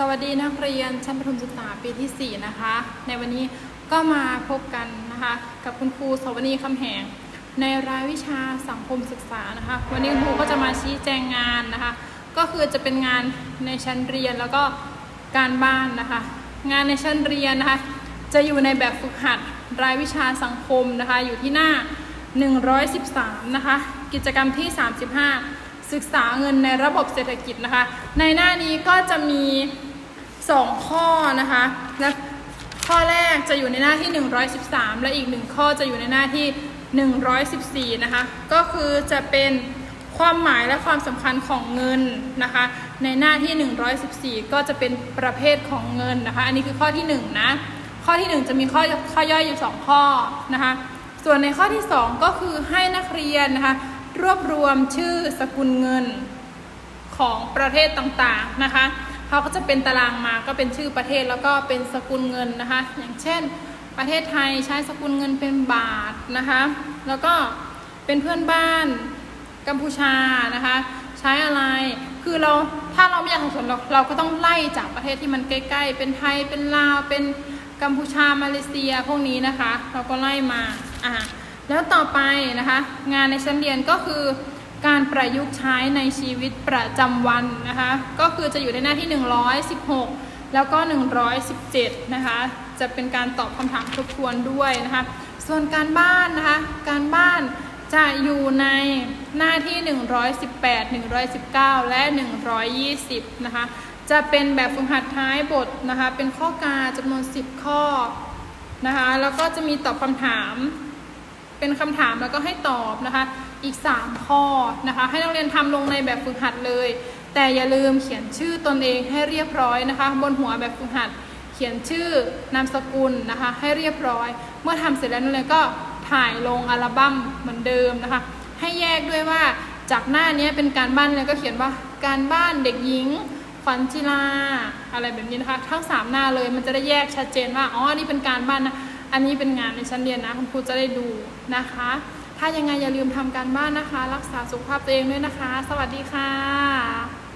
สวัสดีนักเรียนชั้นประถมศึกษาปีที่ 4 นะคะ ในวันนี้ก็มาพบกันนะคะ กับคุณครูสวนีคำแหง ในรายวิชาสังคมศึกษานะคะ วันนี้คุณครูก็จะมาชี้แจงงานนะคะ ก็คือจะเป็นงานในชั้นเรียนแล้วก็การบ้านนะคะ งานในชั้นเรียนนะคะ จะอยู่ในแบบฝึกหัดรายวิชาสังคมนะคะ อยู่ที่หน้า 113 นะคะ กิจกรรมที่ 35ศึกษาเงินในระบบเศรษฐกิจนะคะ ในหน้านี้ก็จะมี 2ข้อนะคะและข้อแรกจะอยู่ในหน้าที่ 113 และอีกหนึ่งข้อจะอยู่ในหน้าที่ 114 นะคะ ก็คือจะเป็นความหมายและความสำคัญของเงินนะคะ ในหน้าที่ 114 ก็จะเป็นประเภทของเงินนะคะ อันนี้คือข้อที่1นะข้อที่ 1 จะมีข้อข้อย่อยอยู่ 2 ข้อนะคะ ส่วนในข้อที่ 2 ก็คือให้นักเรียนนะคะ รวบรวมชื่อสกุลเงินของประเทศต่างๆนะคะ เขาก็จะเป็นตารางมาก็เป็นชื่อประเทศแล้วก็เป็นสกุลเงินนะคะ อย่างเช่น ประเทศไทยใช้สกุลเงินเป็นบาทนะคะ แล้วก็เป็นเพื่อนบ้านกัมพูชานะคะ ใช้อะไรคือเราถ้าเราไม่อยากสับสนเราเราก็ต้องไล่จากประเทศที่มันใกล้ ๆ เป็นไทยเป็นลาวเป็นกัมพูชามาเลเซียพวกนี้นะคะ เราก็ไล่มาอ่าแล้วต่อไปนะคะ งานในชั้นเรียนก็คือ การประยุกต์ใช้ในชีวิตประจำวันนะคะ ก็คือจะอยู่ในหน้าที่ 116 แล้วก็ 117 นะคะ จะเป็นการตอบคำถามทบทวนด้วยนะคะ ส่วนการบ้านนะคะ การบ้านจะอยู่ในหน้าที่ 118 119 และ 120 นะคะ จะเป็นแบบฝึกหัดท้ายบทนะคะ เป็นข้อกาจำนวน 10 ข้อนะคะ แล้วก็จะมีตอบคำถาม เป็นคำถามแล้วก็ให้ตอบนะคะ อีก 3 ข้อนะคะ ให้นักเรียนทำลงในแบบฝึกหัดเลย แต่อย่าลืมเขียนชื่อตนเองให้เรียบร้อยนะคะ บนหัวแบบฝึกหัด เขียนชื่อนามสกุลนะคะ ให้เรียบร้อย เมื่อทำเสร็จแล้วนักเรียนก็ถ่ายลงอัลบั้มเหมือนเดิมนะคะ ให้แยกด้วยว่าจากหน้านี้เป็นการบ้านเลยก็เขียนว่าการบ้านเด็กหญิงขวัญจิลาอะไรแบบนี้นะคะ ทั้ง 3 หน้าเลยมันจะได้แยกชัดเจนว่าอ๋อนี่เป็นการบ้านนะ อันนี้เป็นงานในชั้นเรียนนะคุณครูจะได้ดูนะคะ ถ้ายังไงอย่าลืมทำการบ้านนะคะ รักษาสุขภาพตัวเองด้วยนะคะ สวัสดีค่ะ